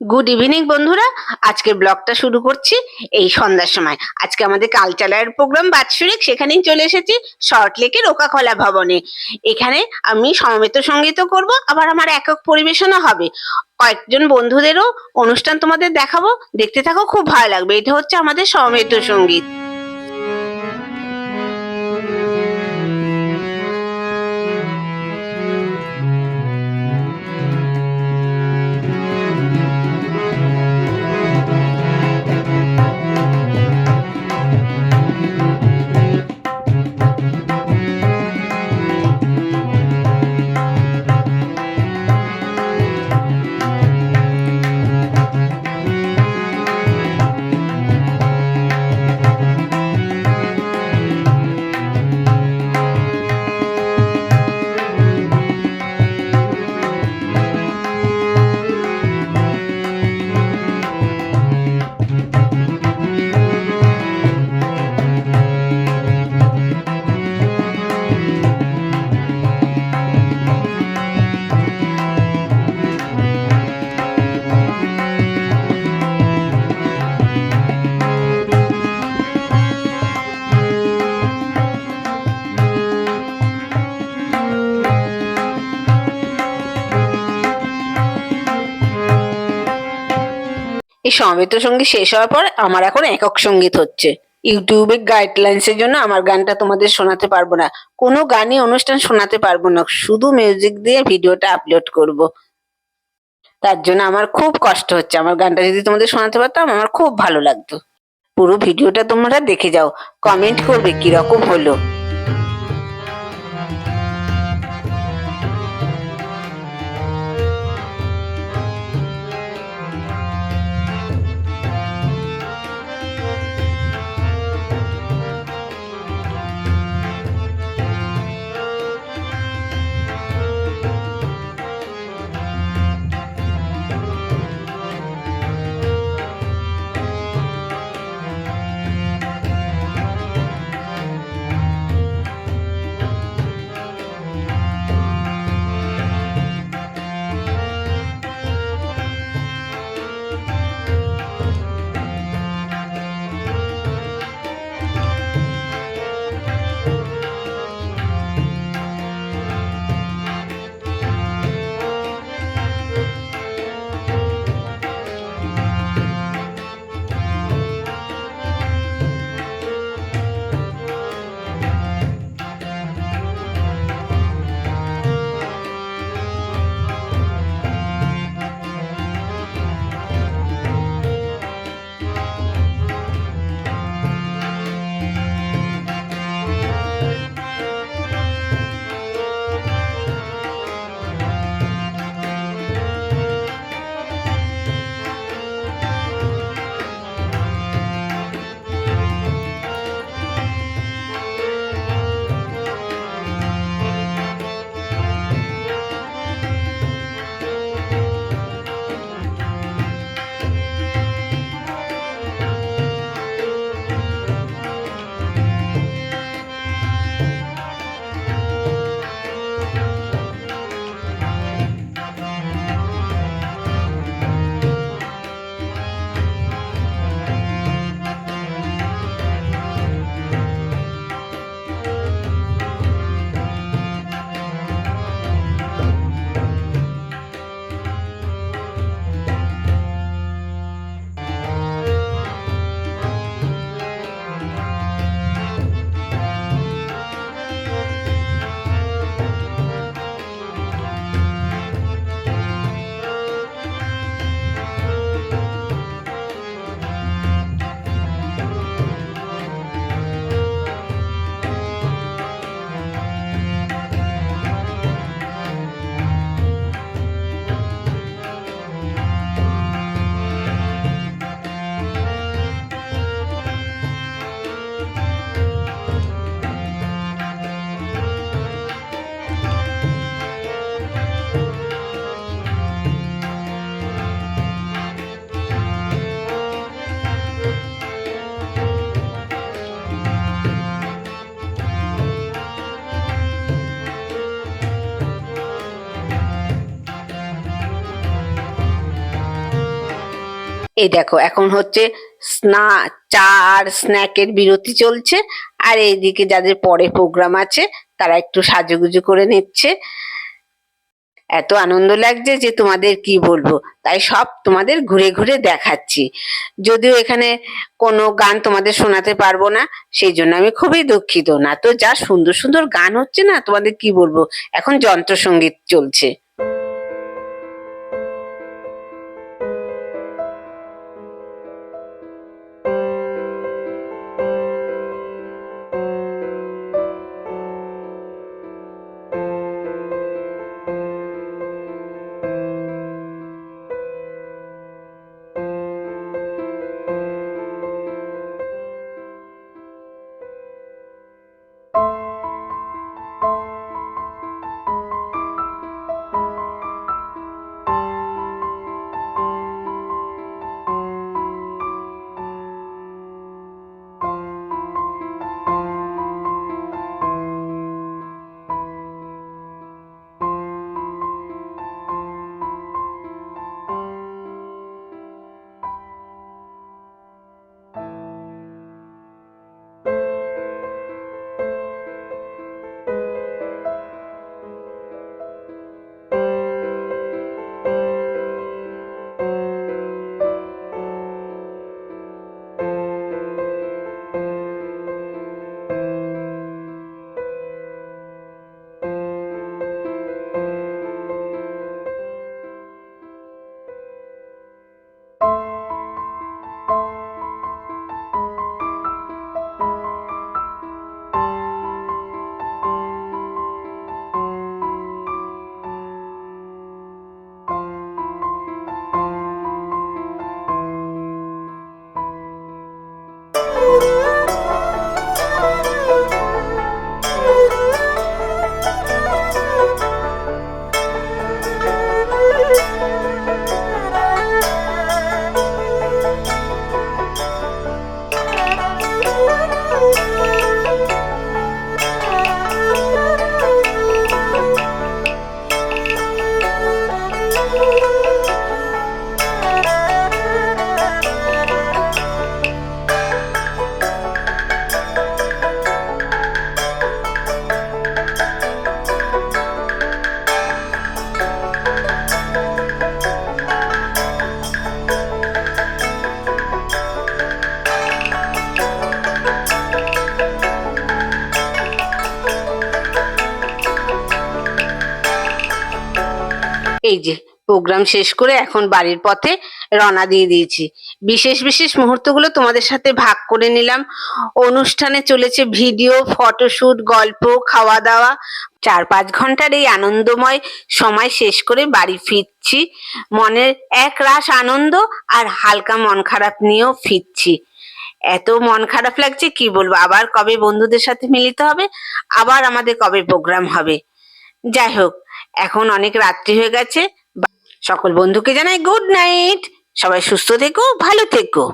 Good evening বন্ধুরা। আজকের ব্লগটা শুরু করছি এই সন্ধ্যার সময়। আজকে আমাদের কালচারাল প্রোগ্রাম বাৎসরিক, সেখানেই চলে এসেছি শর্ট লেকের ওকাখলা ভবনে। এখানে আমি সমবেত সঙ্গীতও করব, আবার আমার একক পরিবেশনও হবে। কয়েকজন বন্ধুদেরও অনুষ্ঠান তোমাদের দেখাবো। দেখতে থাকো, খুব ভালো লাগবে। এটা হচ্ছে আমাদের সমবেত সংগীত। এই সমবেত সংগীত শেষ হওয়ার পর আমার এখন একক সংগীত হচ্ছে। ইউটিউবে গাইডলাইন্স এর জন্য আমার গানটা তোমাদের শোনাতে পারব না। কোনো গানই অনুষ্ঠান শোনাতে পারব না। শুধু মিউজিক দিয়ে ভিডিওটা আপলোড করব। তার জন্য আমার খুব কষ্ট হচ্ছে। আমার গানটা যদি তোমাদের শোনাতে পারতাম, আমার খুব ভালো লাগতো। পুরো ভিডিওটা তোমরা দেখে যাও। কমেন্ট করবে কীরকম হলো। এই দেখো, এখন হচ্ছে স্না, চা আর স্ন্যাকের বিরতি চলছে। আর এইদিকে যাদের পরে প্রোগ্রাম আছে, তারা একটু সাজুগুজু করে নিচ্ছে। এত আনন্দ লাগছে যে তোমাদের কি বলব? তাই সব তোমাদের ঘুরে ঘুরে দেখাচ্ছি। যদিও এখানে কোনো গান তোমাদের শোনাতে পারব না, সেই জন্য আমি খুবই দুঃখিত। না তো যা সুন্দর সুন্দর গান হচ্ছে না, তোমাদের কি বলব? এখন যন্ত্রসঙ্গীত চলছে। এই যে প্রোগ্রাম শেষ করে এখন বাড়ির পথে রওনা দিয়ে দিয়েছি। বিশেষ বিশেষ মুহূর্তগুলো তোমাদের সাথে ভাগ করে নিলাম। অনুষ্ঠানে চলেছে ভিডিও, ফটোশুট, গল্প খাওয়া দাওয়া চার, পাঁচ ঘণ্টার এই আনন্দময় সময় শেষ করে বাড়ি ফিরছি। মনের এক রাস আনন্দ আর হালকা মন খারাপ নিয়েও ফিরছি। এত মন খারাপ লাগছে কি বলব? আবার কবে বন্ধুদের সাথে মিলিত হবে? আবার আমাদের কবে প্রোগ্রাম হবে? যাই হোক, এখন অনেক রাত্রি হয়ে গেছে। সকল বন্ধুকে জানাই গুড নাইট সবাই সুস্থ থেকো, ভালো থেকো।